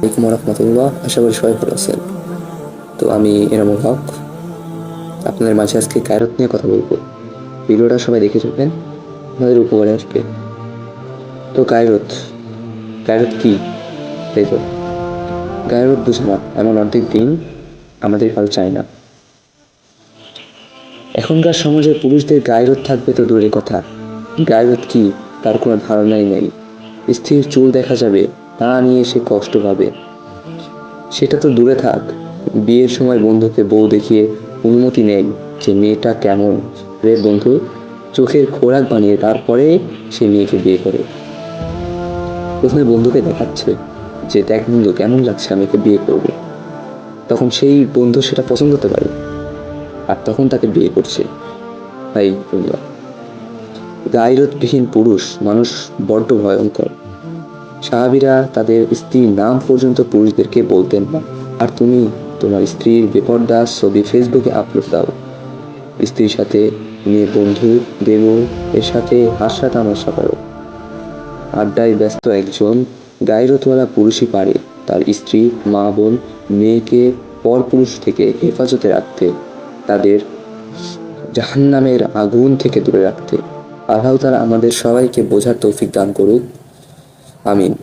আলাইকুম রহমতুল্লাহ। আশা করি সবাই ভালো আছেন। তো আমি এনামুল হক। আপনাদের মাঝে আজকে গায়রত নিয়ে কথা বলব। ভিডিওটা সবাই দেখে চলবেন আপনাদের উপকারে আসবে। তো গায়রত গায়রত কি? তাই তো? গায়রত বুঝে এমন অর্ধেক দিন আমাদের কাল চায় না। এখনকার সমাজে পুরুষদের গায়রত থাকবে তো দূরের কথা। গায়রত কি? তার কোনো ধারণাই নেই। স্থির চুল দেখা যাবে তা নিয়ে সে কষ্ট পাবে। সেটা তো দূরে থাক। বিয়ের সময় বন্ধুকে বউ দেখিয়ে অনুমতি নেই যে মেয়েটা কেমন। রে বন্ধু, চোখের খোরাক বানিয়ে তারপরে সে মেয়েকে বিয়ে করে। প্রথমে বন্ধুকে দেখাচ্ছে যে দেখ বন্ধু, কেমন লাগছে আমি বিয়ে করব। তখন সেই বন্ধু সেটা পছন্দ হতে পারে। আর তখন তাকে বিয়ে করছে। তাই বন্ধুরা। গাইরতবিহীন পুরুষ, মানুষ বড্ড ভয়ঙ্কর। সাহাবিরা তাদের স্ত্রীর নাম পর্যন্ত পুরুষদেরকে বলতেন না। আর তুমি তোমার স্ত্রীর বেপর্দা ছবি ফেসবুকে আপলোড দাও। স্ত্রীর সাথে মেয়ে বন্ধু দেব এর সাথে হাসা তামাশা করো। আড্ডায় ব্যস্ত একজন গাইরতওয়ালা পুরুষই পারে। তার স্ত্রী, মা, বোন মেয়েকে পরপুরুষ থেকে হেফাজতে রাখতে, তাদের জাহান্নামের আগুন থেকে দূরে রাখতে। আল্লাহ তারা আমাদের সবাইকে বোঝার তৌফিক দান করুক। আমিন